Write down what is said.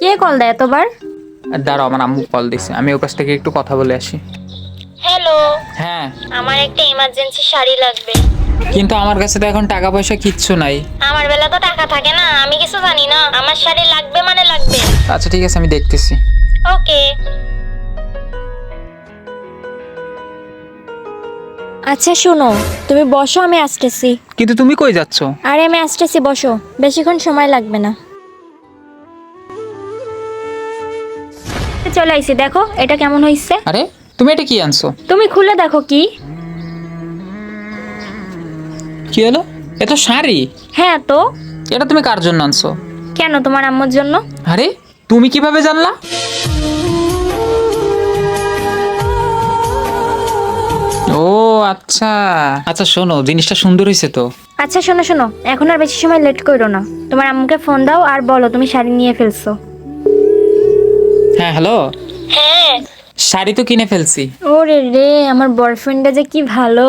কে call দেয় এতবার? দাঁড়াও আমার আম্মু কল দিছে। আমি ওর কাছ থেকে একটু কথা বলে আসি। হ্যালো হ্যাঁ। আমার একটা ইমার্জেন্সি শাড়ি লাগবে। কিন্তু আমার কাছে তো এখন টাকা পয়সা কিচ্ছু নাই। আমার বেলা তো টাকা থাকে না আমি কিছু জানি না। আমার শাড়ি লাগবে মানে লাগবে। আচ্ছা ঠিক আছে আমি দেখতেছি। ওকে। আচ্ছা শোনো তুমি বসো আমি আসতেছি। কিন্তু তুমি কই যাচ্ছ? আরে আমি আসতেছি বসো। বেশিক্ষণ সময় লাগবে না। চলে আইছি দেখো এটা কেমন হয়েছে আরে তুমি এটা কি আনছো? তুমি খুলে দেখো কি। কি হলো? এ তো শাড়ি। হ্যাঁ তো। এটা তুমি কার জন্য আনছো? কেন তোমার আম্মুর জন্য? আরে তুমি কীভাবে জানলা? ও আচ্ছা। আচ্ছা শোনো জিনিসটা সুন্দর হয়েছে তো। আচ্ছা শোনো শোনো এখন আর বেশি সময় লেট করো না। তোমার আম্মুকে ফোন দাও আর বলো তুমি শাড়ি নিয়ে ফেলছো। হ্যাঁ হ্যালো হ্যাঁ শাড়ি তো কিনে ফেলছি ওরে রে আমার বয়ফ্রেন্ডটা যে কি ভালো